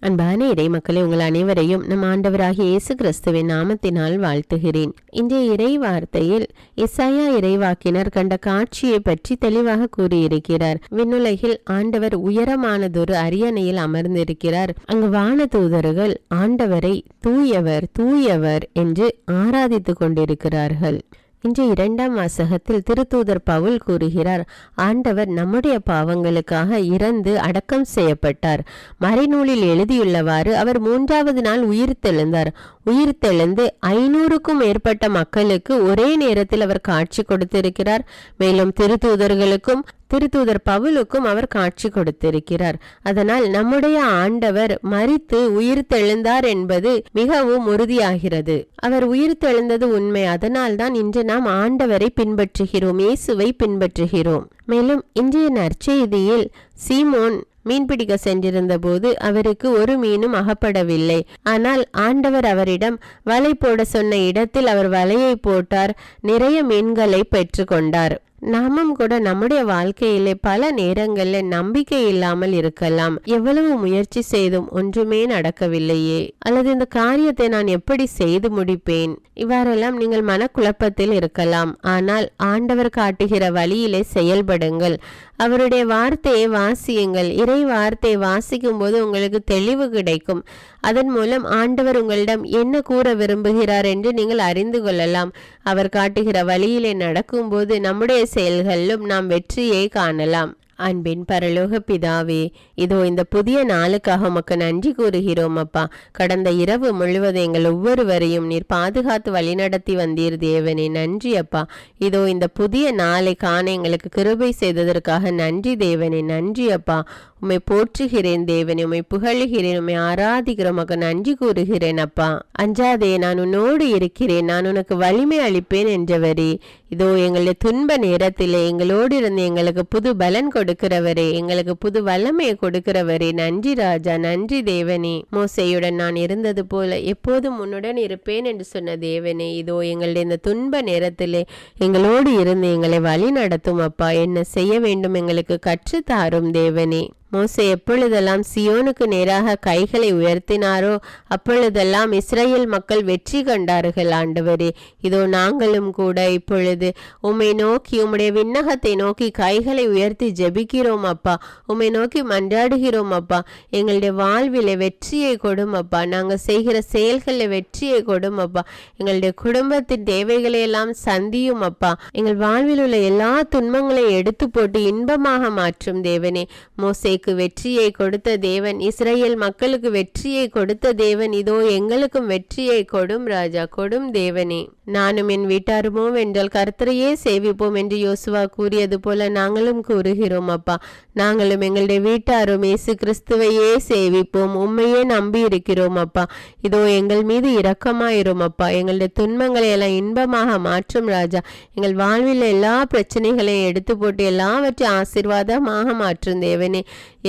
அன்பான இறை மக்களை உங்கள் அனைவரையும் நம் ஆண்டவராகிய இயேசு கிறிஸ்துவின் நாமத்தினால் வாழ்த்துகிறேன். இன்றைய இறை வார்த்தையில் இசாயா இறைவாக்கினர் கண்ட காட்சியை பற்றி தெளிவாக கூறியிருக்கிறார். விண்ணுலகில் ஆண்டவர் உயரமானதொரு அரியணையில் அமர்ந்திருக்கிறார். அங்கு வான தூதர்கள் ஆண்டவரை தூயவர் தூயவர் என்று ஆராதித்துக் கொண்டிருக்கிறார்கள். இன்று இரண்டாம் வாசகத்தில் திருத்தூதர் பவுல் கூறுகிறார் ஆண்டவர் நம்முடைய பாவங்களுக்காக இறந்து அடக்கம் செய்யப்பட்டார். மறைநூலில் எழுதியுள்ளவாறு அவர் மூன்றாவது நாள் உயிர்த்தெழுந்தார் உயிர்த்தெழுந்து ஐநூறுக்கும் மேற்பட்ட மக்களுக்கு ஒரே நேரத்தில் அவர் காட்சி கொடுத்திருக்கிறார். மேலும் திருத்தூதர்களுக்கும் திருத்தூதர் பவுலுக்கும் அவர் காட்சி கொடுத்திருக்கிறார். அதனால் நம்முடைய ஆண்டவர் மரித்து உயிர்த்தெழுந்தார் என்பது மிகவும் உறுதியாகிறது. அவர் உயிர்த்தெழுந்தது உண்மை. அதனால்தான் இன்று நாம் ஆண்டவரை பின்பற்றுகிறோம் இயேசுவை பின்பற்றுகிறோம். மேலும் இன்றைய நற்செய்தியில் சீமோன் மீன்பிடிக்க சென்றிருந்த போது அவருக்கு ஒரு மீனும் அகப்படவில்லை. ஆனால் ஆண்டவர் அவரிடம் வலை போட சொன்ன இடத்தில் அவர் வலையை போட்டார் நிறைய மீன்களை பெற்றுக்கொண்டார். நாமும் கூட நம்முடைய வாழ்க்கையிலே பல நேரங்களில் நம்பிக்கை இல்லாமல் இருக்கலாம். எவ்வளவு முயற்சி செய்தும் ஒன்றுமே நடக்கவில்லையே. அல்லது இந்த காரியத்தை நான் எப்படி செய்து முடிப்பேன்? இவ்வாறெல்லாம் நீங்கள் மனக்குழப்பத்தில் இருக்கலாம். ஆனால் ஆண்டவர் காட்டுகிற வழியிலே செயல்படுங்கள். அவருடைய வார்த்தையை வாசியுங்கள். இறை வார்த்தையை வாசிக்கும் போது உங்களுக்கு தெளிவு கிடைக்கும். அதன் மூலம் ஆண்டவர் உங்களிடம் என்ன கூற விரும்புகிறார் என்று நீங்கள் அறிந்து கொள்ளலாம். அவர் காட்டுகிற வழியிலே நடக்கும்போது நம்முடைய செயல்களிலும் நாம் வெற்றியை காணலாம். அன்பின் பரலோக பிதாவே இதோ இந்த புதிய நாளுக்காக உமக்கு நன்றி கூறுகிறோம் அப்பா. கடந்த இரவு முழுவதும் எங்கள் ஒவ்வொருவரையும் நீர் பாதுகாத்து வழிநடத்தி வந்தீர் தேவனே நன்றி அப்பா. இதோ இந்த புதிய நாளை காண எங்களுக்கு கிருபை செய்ததற்காக நன்றி தேவனே நன்றி அப்பா. உம்மை போற்றுகிறேன் தேவனே உம்மை புகழுகிறேன் உம்மை ஆராதிக்கிறேன் உமக்கு நன்றி கூறுகிறேன் அப்பா. அஞ்சாதே நான் உன்னோடு இருக்கிறேன் நான் உனக்கு வலிமை அளிப்பேன் என்றவரே. இதோ எங்களுடைய துன்ப நேரத்தில் எங்களோடு இருந்து எங்களுக்கு புது பலன் கொடுக்கிறவரே எங்களுக்கு புது வல்லமையை கொடுக்கிறவரே. நன்றி ராஜா நன்றி தேவனே. மோசையுடன் நான் இருந்தது போல எப்போதும் உன்னுடன் இருப்பேன் என்று சொன்ன தேவனே. இதோ எங்களுடைய இந்த துன்ப நேரத்திலே எங்களோடு இருந்து எங்களை வழி நடத்தும் அப்பா. என்ன செய்ய வேண்டும் எங்களுக்கு கற்றுத்தாரும் தேவனே. மோசே எப்பொழுதெல்லாம் சியோனுக்கு நேராக கைகளை உயர்த்தினாரோ அப்பொழுதெல்லாம் இஸ்ரேல் மக்கள் வெற்றி கண்டார்கள் ஆண்டவரே. இதோ நாங்களும் கூட இப்பொழுது உம்மை நோக்கி உம்முடைய விண்ணகத்தை நோக்கி கைகளை உயர்த்தி ஜெபிக்கிறோம் அப்பா. உம்மை நோக்கி மன்றாடுகிறோம் அப்பா. எங்களுடைய வாழ்வில வெற்றியை கொடும் அப்பா. நாங்கள் செய்கிற செயல்களில் வெற்றியை கொடும் அப்பா. எங்களுடைய குடும்பத்தின் தேவைகளை எல்லாம் சந்தியும் அப்பா. எங்கள் வாழ்வில் உள்ள எல்லா துன்பங்களையும் எடுத்து போட்டு இன்பமாக மாற்றும் தேவனே. மோசை மோசேக்கு வெற்றியை கொடுத்த தேவன். இஸ்ரேல் மக்களுக்கு வெற்றியை கொடுத்த தேவன். இதோ எங்களுக்கும் வெற்றியை கொடும் ராஜா கொடும் தேவனே. நானும் என் வீட்டாருமோ என்றால் கர்த்தரையே சேவிப்போம் என்று யோசுவா கூறியது போல நாங்களும் கூறுகிறோம் அப்பா. நாங்களும் எங்களுடைய வீட்டாரும் இயேசு கிறிஸ்துவையே சேவிப்போம். உண்மையே நம்பி இருக்கிறோம் அப்பா. இதோ எங்கள் மீது இரக்கமாயிரும் அப்பா. எங்களுடைய துன்பங்களை எல்லாம் இன்பமாக மாற்றும் ராஜா. எங்கள் வாழ்வில் எல்லா பிரச்சனைகளையும் எடுத்து போட்டு எல்லாவற்றையும் ஆசீர்வாதமாக மாற்றும் தேவனே.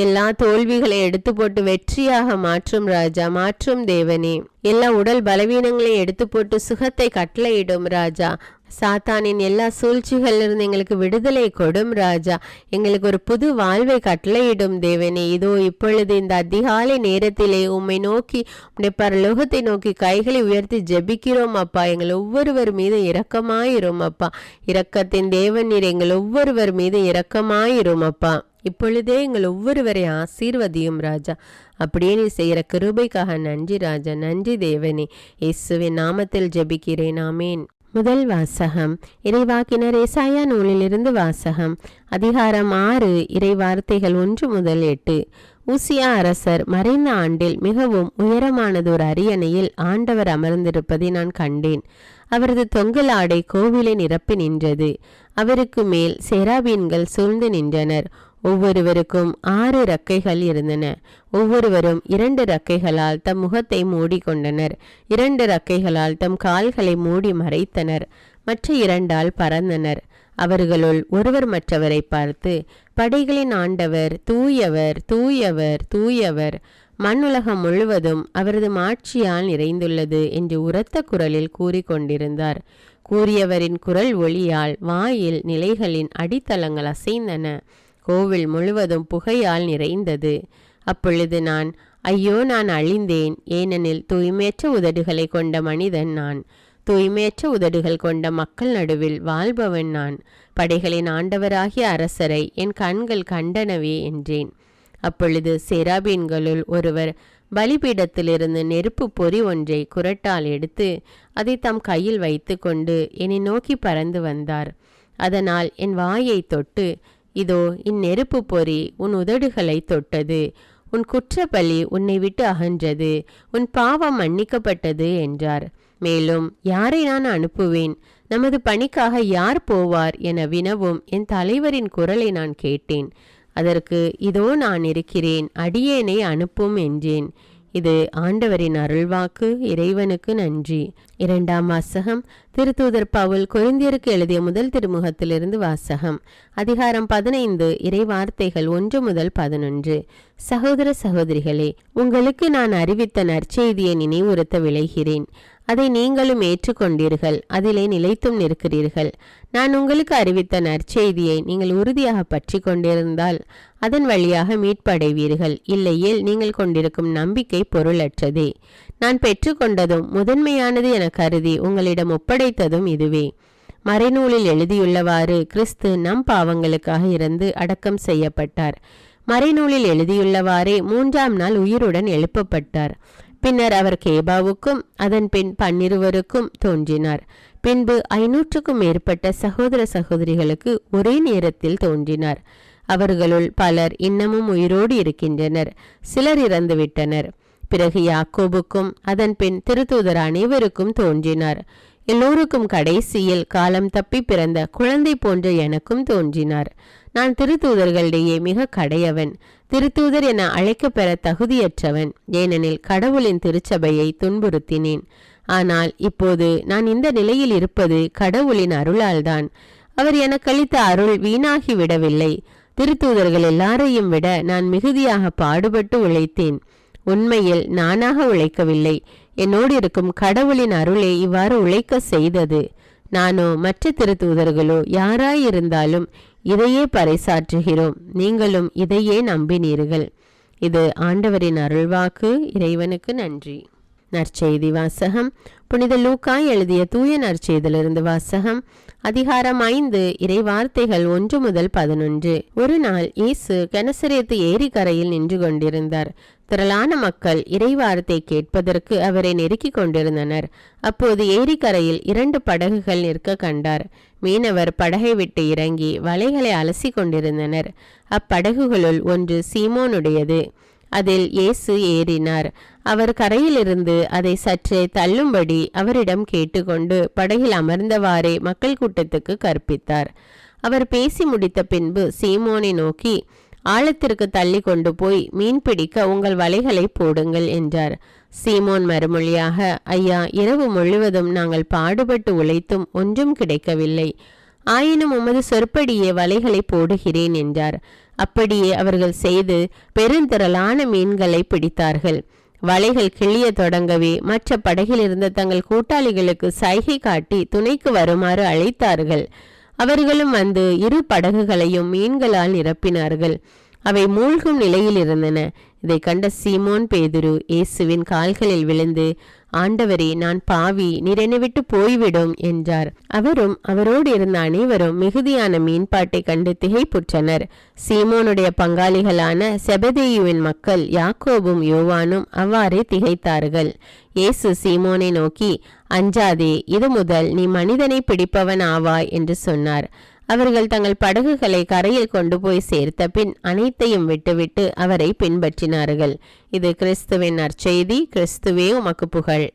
எல்லா தோல்விகளை எடுத்து போட்டு வெற்றியாக மாற்றும் ராஜா மாற்றும் தேவனே. எல்லா உடல் பலவீனங்களையும் எடுத்து போட்டு சுகத்தை கட்டளையிடும் ராஜா. சாத்தானின் எல்லா சூழ்ச்சிகளிலிருந்து எங்களுக்கு விடுதலை கொடும் ராஜா. எங்களுக்கு ஒரு புது வாழ்வை கட்டளையிடும் தேவனே. இதோ இப்பொழுது இந்த அதிகாலை நேரத்திலே உம்மை நோக்கி உடைய பரலோகத்தை நோக்கி கைகளை உயர்த்தி ஜெபிக்கிறோம் அப்பா. எங்கள் ஒவ்வொருவர் மீது இரக்கமாயிரும் அப்பா. இரக்கத்தின் தேவன் நீர் எங்கள் ஒவ்வொருவர் மீது இரக்கமாயிரும் அப்பா. இப்பொழுதே எங்கள் ஒவ்வொருவரை ஆசீர்வதியும் ராஜா. அப்படியே நீ செய்கிற கிருபைக்காக நன்றி ராஜா நன்றி தேவனே. இயேசுவின் நாமத்தில் ஜபிக்கிறேன் ஆமேன். முதல் வாசகம் இறைவாக்கினர் ஏசாயா நூலிலிருந்து வாசகம் அதிகாரம் ஆறு இறை வார்த்தைகள் ஒன்று முதல் எட்டு. ஊசியா அரசர் மறைந்த ஆண்டில் மிகவும் உயரமானது ஒரு அரியணையில் ஆண்டவர் அமர்ந்திருப்பதை நான் கண்டேன். அவரது தொங்கல் ஆடை கோவிலை நிரப்பி நின்றது. அவருக்கு மேல் செராபீன்கள் சூழ்ந்து நின்றனர். ஒவ்வொருவருக்கும் ஆறு ரக்கைகள் இருந்தன. ஒவ்வொருவரும் இரண்டு ரக்கைகளால் தம் முகத்தை மூடிக்கொண்டனர். இரண்டு ரக்கைகளால் தம் கால்களை மூடி மறைத்தனர். மற்ற இரண்டால் பறந்தனர். அவர்களுள் ஒருவர் மற்றவரை பார்த்து படைகளின் ஆண்டவர் தூயவர் தூயவர் தூயவர் மண்ணுலகம் முழுவதும் அவரது மாட்சியால் நிறைந்துள்ளது என்று உரத்த குரலில் கூறிக்கொண்டிருந்தார். கூறியவரின் குரல் ஒளியால் வாயில் நிலைகளின் அடித்தளங்கள் அசைந்தன. கோவில் முழுவதும் புகையால் நிறைந்தது. அப்பொழுது நான் ஐயோ நான் அழிந்தேன். ஏனெனில் தூய்மையற்ற உதடுகளை கொண்ட மனிதன் நான். தூய்மையற்ற உதடுகள் கொண்ட மக்கள் நடுவில் வாழ்பவன் நான். படைகளின் ஆண்டவராகிய அரசரை என் கண்கள் கண்டனவே என்றேன். அப்பொழுது செராபீன்களுள் ஒருவர் பலிபீடத்திலிருந்து நெருப்பு பொறி ஒன்றை குரட்டால் எடுத்து அதை தம் கையில் வைத்து கொண்டு என்னை நோக்கி பறந்து வந்தார். அதனால் என் வாயை தொட்டு இதோ இந்நெருப்பு பொறி உன் உதடுகளை தொட்டது. உன் குற்றப்பலி உன்னை விட்டு அகன்றது. உன் பாவம் மன்னிக்கப்பட்டது என்றார். மேலும் யாரை நான் அனுப்புவேன்? நமது பணிக்காக யார் போவார் என வினவும் என் தலைவரின் குரலை நான் கேட்டேன். அதற்கு இதோ நான் இருக்கிறேன் அடியேனை அனுப்பும் என்றேன். இது ஆண்டவரின் அருள்வாக்கு இறைவனுக்கு நன்றி. இரண்டாம் வாசகம். திருத்தூதர் பவுல் கொரிந்தியருக்கு எழுதிய முதல் திருமுகத்திலிருந்து வாசகம். அதிகாரம் பதினைந்து. இறை வார்த்தைகள் ஒன்று முதல் பதினொன்று. சகோதர சகோதரிகளே உங்களுக்கு நான் அறிவித்த நற்செய்தியை நினைவுறுத்த விளைகிறேன். அதை நீங்களும் ஏற்றுக்கொண்டீர்கள். அதிலே நிலைத்தும் நிற்கிறீர்கள். நான் உங்களுக்கு அறிவித்த நற்செய்தியை நீங்கள் உறுதியாக பற்றி கொண்டிருந்தால் அதன் வழியாக மீட்படைவீர்கள். இல்லையேல் நீங்கள் கொண்டிருக்கும் நம்பிக்கை பொருளற்றதே. நான் பெற்றுக்கொண்டதும் முதன்மையானது என கருதி உங்களிடம் ஒப்படைத்ததும் இதுவே. மறைநூலில் எழுதியுள்ளவாறு கிறிஸ்து நம் பாவங்களுக்காக இருந்து அடக்கம் செய்யப்பட்டார். மறைநூலில் எழுதியுள்ளவாறே மூன்றாம் நாள் உயிருடன் எழுப்பப்பட்டார். பின்னர் அவர் கேபாவுக்கும் அதன் பின் பன்னிருவருக்கும் தோன்றினார். பின்பு ஐநூற்றுக்கும் மேற்பட்ட சகோதர சகோதரிகளுக்கு ஒரே நேரத்தில் தோன்றினார். அவர்களுள் பலர் இன்னமும் உயிரோடு இருக்கின்றனர். சிலர் இறந்துவிட்டனர். பிறகு யாக்கோபுக்கும் அதன் பின் திருத்தூதர் அனைவருக்கும் தோன்றினார். எல்லோருக்கும் கடைசியில் காலம் தப்பி பிறந்த குழந்தை போன்ற எனக்கும் தோன்றினார். நான் திருத்தூதர்களிடையே மிக கடையவன். திருத்தூதர் என அழைக்கப்பெற தகுதியற்றவன். ஏனெனில் கடவுளின் திருச்சபையை துன்புறுத்தினேன். ஆனால் இப்போது நான் இந்த நிலையில் இருப்பது கடவுளின் அருளால்தான். அவர் எனக்கு அளித்த அருள் வீணாகி விடவில்லை. திருத்தூதர்கள் எல்லாரையும் விட நான் மிகுதியாக பாடுபட்டு உழைத்தேன். உண்மையில் நானாக உழைக்கவில்லை. என்னோடு இருக்கும் கடவுளின் அருளை இவ்வாறு உழைக்க செய்தது. நானோ மற்ற திருத்தூதர்களோ யாராயிருந்தாலும் இதையே பறைசாற்றுகிறோம். நீங்களும் இதையே நம்பினீர்கள். இது ஆண்டவரின் அருள்வாக்கு. இறைவனுக்கு நன்றி. நற்செய்தி வாசகம். புனித லூக்காய் எழுதிய தூய நற்செய்திலிருந்து வாசகம். அதிகாரம் ஐந்து இறை வார்த்தைகள் ஒன்று முதல் பதினொன்று. ஒரு நாள் இயேசு கனசரேத்து ஏரி கரையில் நின்று கொண்டிருந்தார். திரளான மக்கள் இறைவார்த்தை கேட்பதற்கு அவரை நெருக்கிக் கொண்டிருந்தனர். அப்போது ஏரிக்கரையில் இரண்டு படகுகள் நிற்க கண்டார். மீனவர் படகை விட்டு இறங்கி வலைகளை அலசி கொண்டிருந்தனர். அப்படகுகளுள் ஒன்று சீமோனுடையது. அதில் இயேசு ஏறினார். அவர் கரையிலிருந்து அதை சற்றே தள்ளும்படி அவரிடம் கேட்டுக்கொண்டு படகில் அமர்ந்தவாறே மக்கள் கூட்டத்துக்கு கற்பித்தார். அவர் பேசி முடித்த பின்பு சீமோனை நோக்கி ஆழத்திற்கு தள்ளி கொண்டு போய் மீன் பிடிக்க உங்கள் வலைகளை போடுங்கள் என்றார். சீமோன் மறுமொழியாக ஐயா இரவு முழுவதும் நாங்கள் பாடுபட்டு உழைத்தும் ஒன்றும் கிடைக்கவில்லை. ஆயினும் உமது சொற்படியே வலைகளை போடுகிறேன் என்றார். அப்படியே அவர்கள் செய்து பெருந்திரளான மீன்களை பிடித்தார்கள். வலைகள் கிளிய தொடங்கவே மற்ற படகில் இருந்த தங்கள் கூட்டாளிகளுக்கு சைகை காட்டி துணைக்கு வருமாறு அழைத்தார்கள். அவர்களும் வந்து இரு படகுகளையும் மீன்களால் நிரப்பினார்கள். அவை மூழ்கும் நிலையில் இருந்தன இதை கண்ட சீமோன் பேதுரு இயேசுவின் கால்களில் விழுந்து ஆண்டவரே நான் பாவி நீர் விட்டு போய்விடும் என்றார். அவரும் அவரோடு இருந்த அனைவரும் மிகுதியான மீன்பாட்டை கண்டு திகைப்புற்றனர். சீமோனுடைய பங்காளிகளான செபதேயுவின் மக்கள் யாக்கோபும் யோவானும் அவ்வாறே திகைத்தார்கள். இயேசு சீமோனை நோக்கி அஞ்சாதே இது முதல் நீ மனிதனை பிடிப்பவன் ஆவாய் என்று சொன்னார். அவர்கள் தங்கள் படகுகளை கரையில் கொண்டு போய் சேர்த்த பின் அனைத்தையும் விட்டுவிட்டு அவரை பின்பற்றினார்கள். இது கிறிஸ்துவின் நற்செய்தி. கிறிஸ்துவே உமக்கு புகழ்.